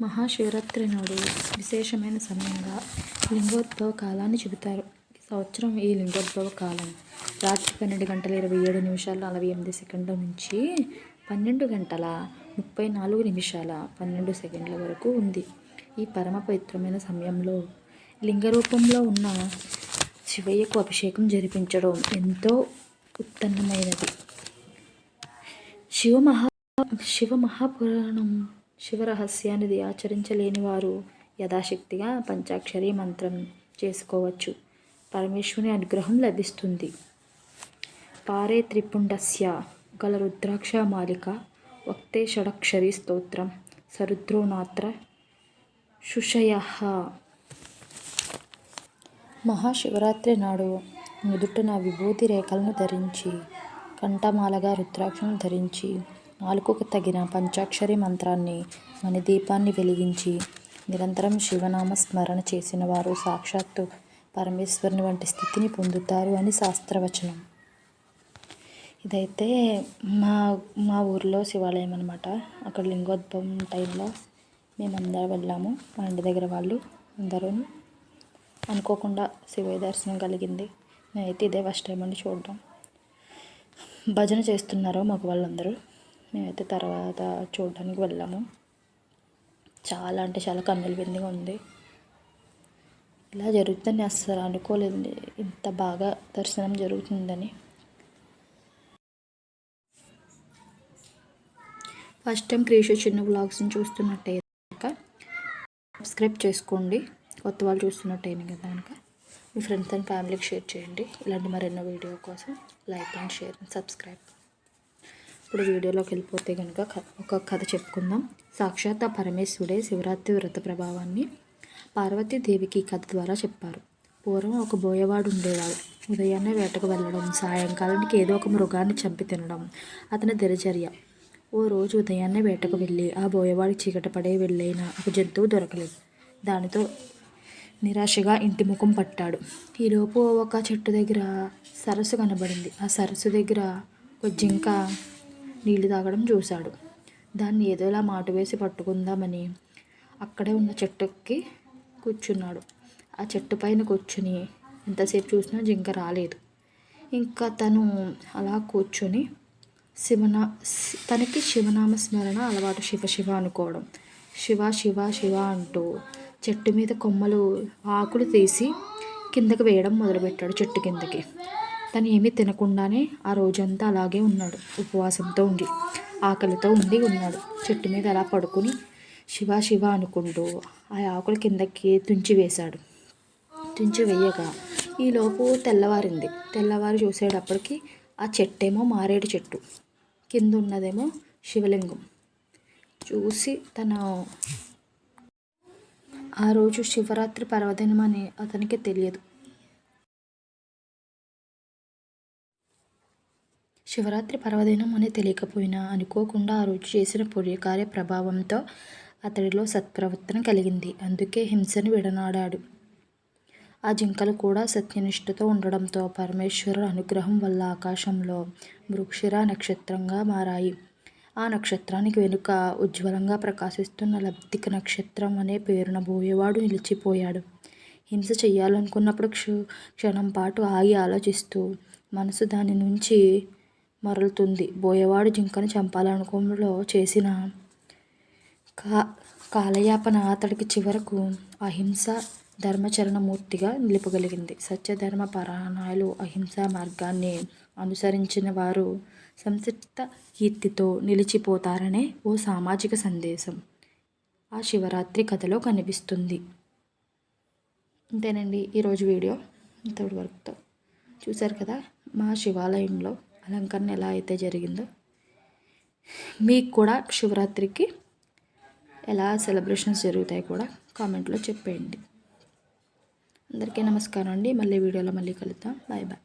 మహాశివరాత్రి నాడు విశేషమైన సమయంగా లింగోద్భవ కాలాన్ని చెబుతారు. ఈ సంవత్సరం ఈ లింగోద్భవ కాలం రాత్రి పన్నెండు గంటల ఇరవై ఏడు నిమిషాల నలభై ఎనిమిది సెకండ్ల నుంచి పన్నెండు గంటల ముప్పై నాలుగు నిమిషాల పన్నెండు సెకండ్ల వరకు ఉంది. ఈ పరమ పవిత్రమైన సమయంలో లింగ రూపంలో ఉన్న శివయ్యకు అభిషేకం జరిపించడం ఎంతో ఉత్తమమైనది శివ మహా శివ మహాపురాణం శివరహస్యాన్ని ఆచరించలేని వారు యథాశక్తిగా పంచాక్షరి మంత్రం చేసుకోవచ్చు. పరమేశ్వరుని అనుగ్రహం లభిస్తుంది. పారే త్రిపుండస్య గల రుద్రాక్ష మాలిక వక్తే షడక్షరి స్తోత్రం. సరుద్రోనాత్ర శుషయ. మహాశివరాత్రి నాడు నుదుటిన విభూతి రేఖలను ధరించి కంఠమాలగా రుద్రాక్షను ధరించి నాలుకకు తగిన పంచాక్షరి మంత్రాన్ని మణిదీపాన్ని వెలిగించి నిరంతరం శివనామ స్మరణ చేసిన వారు సాక్షాత్తు పరమేశ్వరుని వంటి స్థితిని పొందుతారు అని శాస్త్రవచనం. ఇదైతే మా మా ఊర్లో శివాలయం అనమాట అక్కడ లింగోద్భవం టైంలో మేమందరం వెళ్ళాము. మా ఇంటి దగ్గర వాళ్ళు అందరూ అనుకోకుండా శివ దర్శనం కలిగింది. నేనైతే ఇదే ఫస్ట్ టైం అని చూడడం. భజన చేస్తున్నారు మాకు వాళ్ళందరూ. మేమైతే తర్వాత చూడడానికి వెళ్ళాము. చాలా అంటే చాలా కన్నుల విందుగా ఉంది. ఇలా జరుగుతుందని అస్సలు అనుకోలేదు ఇంత బాగా దర్శనం జరుగుతుందని. ఫస్ట్ టైం క్రియేషన్ చిన్న బ్లాగ్స్ని చూస్తున్నట్టయితే సబ్స్క్రైబ్ చేసుకోండి. కొత్త వాళ్ళు చూస్తున్నట్టయినా కదా కనుక మీ ఫ్రెండ్స్ అండ్ ఫ్యామిలీకి షేర్ చేయండి. ఇలాంటి మరెన్నో వీడియో కోసం like and share and subscribe. ఇప్పుడు వీడియోలోకి వెళ్ళిపోతే కనుక ఒక కథ చెప్పుకుందాం. సాక్షాత్ ఆ పరమేశ్వరుడే శివరాత్రి వ్రత ప్రభావాన్ని పార్వతీదేవికి కథ ద్వారా చెప్పారు. పూర్వం ఒక బోయవాడు ఉండేవాడు. ఉదయాన్నే వేటకు వెళ్ళడం సాయంకాలానికి ఏదో ఒక మృగాన్ని చంపి తినడం అతని దినచర్య. ఓ రోజు ఉదయాన్నే వేటకు వెళ్ళి ఆ బోయవాడికి చీకట పడే వెళ్ళైన ఒక జంతువు దొరకలేదు. దానితో నిరాశగా ఇంటి ముఖం పట్టాడు. ఈలోపు ఒక చెట్టు దగ్గర సరస్సు కనబడింది. ఆ సరస్సు దగ్గర ఒక జింక నీళ్ళు తాగడం చూశాడు. దాన్ని ఏదోలా మాట వేసి పట్టుకుందామని అక్కడే ఉన్న చెట్టుకి కూర్చున్నాడు. ఆ చెట్టు పైన కూర్చుని ఎంతసేపు చూసినా జింక రాలేదు. ఇంకా తను అలా కూర్చొని శివనా తనకి శివనామ స్మరణ అలవాటు శివ శివ అనుకోవడం. శివ శివ శివ అంటూ చెట్టు మీద కొమ్మలు ఆకులు తీసి కిందకి వేయడం మొదలుపెట్టాడు చెట్టు కిందకి. తను ఏమీ తినకుండానే ఆ రోజంతా అలాగే ఉన్నాడు ఉపవాసంతో ఉండి ఆకలితో ఉండి ఉన్నాడు. చెట్టు మీద అలా పడుకుని శివ శివ అనుకుంటూ ఆ ఆకులు కిందకి తుంచి వేశాడు. తుంచి వేయగా ఈలోపు తెల్లవారింది. తెల్లవారి చూసేటప్పటికి ఆ చెట్టేమో మారేడు చెట్టు. కింద ఉన్నదేమో శివలింగం. చూసి తన ఆ రోజు శివరాత్రి పర్వదినం అని అతనికి తెలియదు. శివరాత్రి పర్వదినం అని తెలియకపోయినా అనుకోకుండా ఆ రోజు చేసిన పుణ్యకార్య ప్రభావంతో అతడిలో సత్ప్రవర్తన కలిగింది. అందుకే హింసను విడనాడాడు. ఆ జింకలు కూడా సత్యనిష్ఠతో ఉండడంతో పరమేశ్వరుడు అనుగ్రహం వల్ల ఆకాశంలో వృక్షిర నక్షత్రంగా మారాయి. ఆ నక్షత్రానికి వెనుక ఉజ్వలంగా ప్రకాశిస్తున్న లబ్ధిక నక్షత్రం అనే పేరున బోయేవాడు నిలిచిపోయాడు. హింస చేయాలనుకున్నప్పుడు క్షణం పాటు ఆగి ఆలోచిస్తూ మనసు దాని నుంచి మరలుతుంది. బోయవాడు జింకను చంపాలనుకోవడంలో చేసిన కా కాలయాపన అతడికి చివరకు అహింస ధర్మచరణమూర్తిగా నిలుపగలిగింది. సత్యధర్మ పరాయణాలు అహింసా మార్గాన్ని అనుసరించిన వారు సంసిప్త కీర్తితో నిలిచిపోతారనే ఓ సామాజిక సందేశం ఆ శివరాత్రి కథలో కనిపిస్తుంది. అంతేనండి ఈరోజు వీడియో. ఇంతటి వరకుతో. చూశారు కదా మా శివాలయంలో అలంకరణ ఎలా అయితే జరిగిందో మీకు కూడా శివరాత్రికి ఎలా సెలబ్రేషన్స్ జరుగుతాయి కూడా కామెంట్లో చెప్పేయండి. అందరికీ నమస్కారం అండి. మళ్ళీ వీడియోలో మళ్ళీ కలుద్దాం. Bye bye.